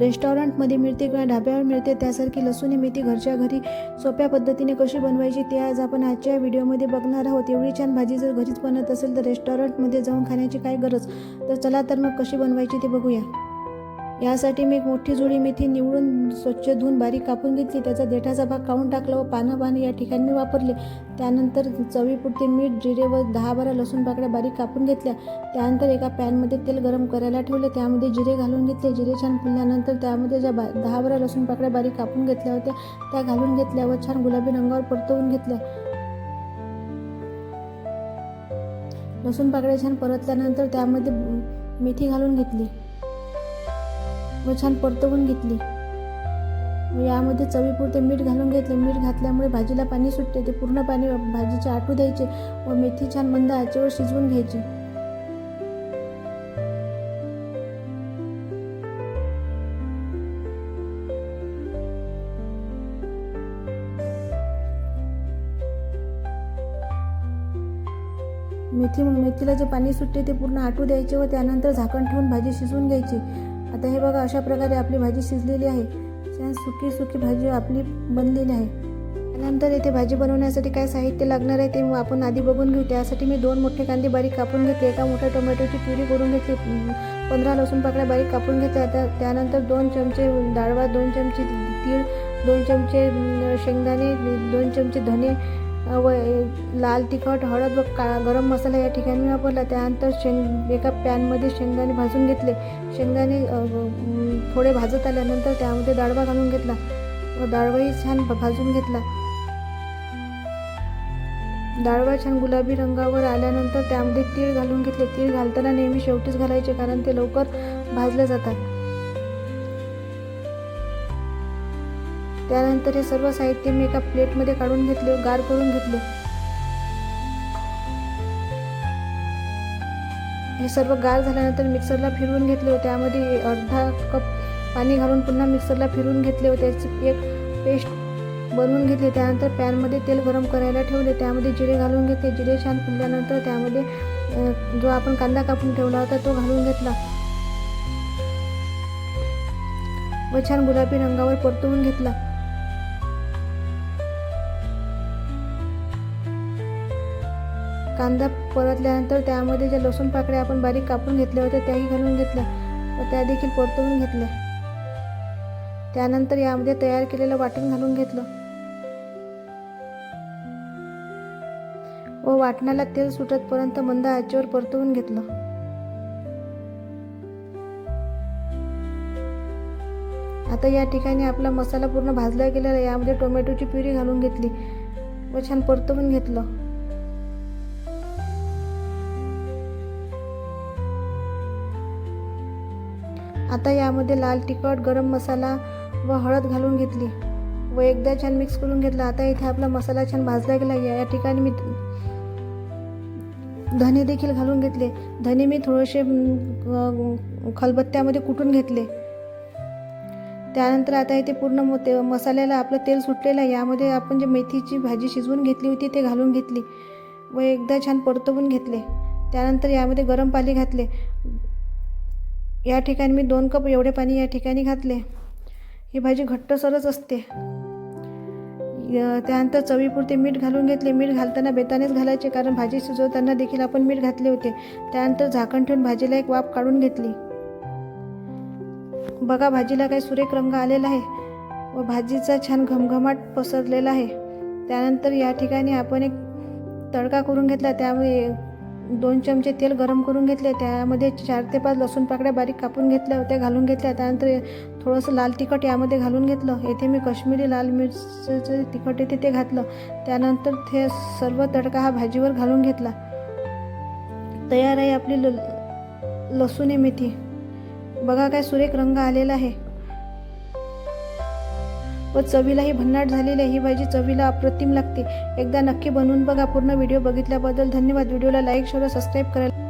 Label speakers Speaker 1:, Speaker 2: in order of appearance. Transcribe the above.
Speaker 1: रेस्टॉरंटमध्ये मिळते किंवा ढाब्यावर मिळते त्यासारखी लसूण मेथी घरच्या घरी सोप्या पद्धतीने कशी बनवायची ते आज आपण आजच्या व्हिडिओमध्ये बघणार आहोत. एवढी छान भाजी जर घरीच बनत असेल तर रेस्टॉरंटमध्ये जाऊन खाण्याची काय गरज. तर चला तर मग कशी बनवायची ते बघूया. यासाठी मी एक मोठी जुडी मेथी निवडून स्वच्छ धुवून बारीक कापून घेतली. त्याचा देठाचा भाग काढून टाकला व पानं पानं या ठिकाणी मी वापरले. त्यानंतर चवीपुरते मीठ जिरे व दहा बारा लसूण पाकड्या बारीक कापून घेतल्या. त्यानंतर एका पॅनमध्ये तेल गरम करायला ठेवले. त्यामध्ये जिरे घालून घेतले. जिरे छान फुलल्यानंतर त्यामध्ये ज्या बा दहा बारा लसूण पाकळ्या बारीक कापून घेतल्या होत्या त्या घालून घेतल्या व छान गुलाबी रंगावर परतवून घेतल्या. लसूण पाकळ्या छान परतल्यानंतर त्यामध्ये मेथी घालून घेतली. व छान परतवून घेतली. व यामध्ये चवीपुरते मीठ घालून घेतले. मीठ घातल्यामुळे भाजीला पाणी सुटते. ते पूर्ण पाणी भाजीचे आटू द्यायचे व मेथी छान मंद आचेवर शिजवून घ्यायची. मेथी मेथीला जे पाणी सुटते ते पूर्ण आटू द्यायचे व त्यानंतर झाकण ठेवून भाजी शिजवून घ्यायची. आता हे बघा अशा प्रकारे आपली भाजी शिजलेली आहे. छान सुकी सुकी भाजी आपली बनलेली आहे. त्यानंतर येथे भाजी बनवण्यासाठी काय साहित्य लागणार आहे ते आपण आधी बघून घेऊ. त्यासाठी मी दोन मोठे कांदे बारीक कापून घेतले एका मोठ्या टोमॅटोची प्युरी करून घेतली पंधरा लसूण पाकळ्या बारीक कापून घेतल्या त्या त्यानंतर दोन चमचे डाळवा दोन चमचे तीळ दोन चमचे शेंगदाणे दोन चमचे धने व लाल तिखट हळद व का गरम मसाला या ठिकाणी वापरला. त्यानंतर शेंग एका पॅनमध्ये शेंगदाणे भाजून घेतले. शेंगदाणे थोडे भाजत आल्यानंतर त्यामध्ये डाळवा घालून घेतला. व डाळवाही छान भाजून घेतला. डाळवा छान गुलाबी रंगावर आल्यानंतर त्यामध्ये तीळ घालून घेतले. तीळ घालताना नेहमी शेवटीच घालायचे कारण ते लवकर भाजले जातात. त्यानंतर हे सर्व साहित्य मी एका प्लेटमध्ये काढून घेतले गार करून घेतले. हे सर्व गार झाल्यानंतर मिक्सरला फिरवून घेतले होते. त्यामध्ये अर्धा कप पाणी घालून पुन्हा मिक्सरला फिरवून घेतले होते. त्याची एक पेस्ट बनवून घेतली. त्यानंतर पॅनमध्ये तेल गरम करायला ठेवले. त्यामध्ये जिरे घालून घेतले. जिरे छान फुलल्यानंतर त्यामध्ये जो आपण कांदा कापून ठेवला होता तो घालून घेतला. व छान गुलाबी रंगावर परतवून घेतला. कांदा परतल्यानंतर त्यामध्ये ज्या लसूण पाकळ्या आपण बारीक कापून घेतल्या होत्या त्याही घालून घेतल्या. व त्या देखील परतवून घेतल्या. त्यानंतर यामध्ये तयार केलेलं वाटण घालून घेतलं. व वाटणाला तेल सुटतपर्यंत मंद आचेवर परतवून घेतलं. आता या ठिकाणी आपला मसाला पूर्ण भाजला गेलेला यामध्ये टोमॅटोची प्युरी घालून घेतली व छान परतवून घेतलं. आता यामध्ये लाल तिखट गरम मसाला व हळद घालून घेतली व एकदा छान मिक्स करून घेतला. आता इथे आपला मसाला छान भाजला गेला या या ठिकाणी मी धने देखील घालून घेतले. धने मी थोडेसे खलबत्त्यामध्ये कुटून घेतले. त्यानंतर आता इथे पूर्ण ते मसाल्याला आपलं तेल सुटलेलं आहे. यामध्ये आपण जे मेथीची भाजी शिजवून घेतली होती ते घालून घेतली व एकदा छान परतवून घेतले. त्यानंतर यामध्ये गरम पाणी घातले. या ठिकाणी मी दोन कप एवढे पाणी या ठिकाणी घातले. ही भाजी घट्टसरच असते. य- त्यानंतर चवीपुरते मीठ घालून घेतले. मीठ घालताना बेतानेच घालायचे कारण भाजी शिजवताना देखील आपण मीठ घातले होते. त्यानंतर झाकण ठेवून भाजीला एक वाफ काढून घेतली. बघा भाजीला काही सुरेख रंग आलेला आहे व भाजीचा छान घमघमाट पसरलेला आहे. त्यानंतर या ठिकाणी आपण एक तडका करून घेतला. त्यामुळे दोन चमचे तेल गरम करून घेतले. त्यामध्ये चार ते पाच लसूण पाकळ्या बारीक कापून घेतल्या होत्या घालून घेतल्या. त्यानंतर थोडंसं लाल तिखट यामध्ये घालून घेतलं. येथे मी काश्मीरी लाल मिरचीचं तिखट येते ते घातलं. त्यानंतर ते सर्व तडका हा भाजीवर घालून घेतला. तयार आहे आपली ल लसूण मेथी. बघा काय सुरेख रंग आलेला आहे. व चवीलाही भन्नाट झालेली आहे. ही भाजी चवीला अप्रतिम लागते. एकदा नक्की बनवून बघा. पूर्ण व्हिडिओ बघितल्याबद्दल धन्यवाद. व्हिडिओला लाईक शेअर सबस्क्राईब करायला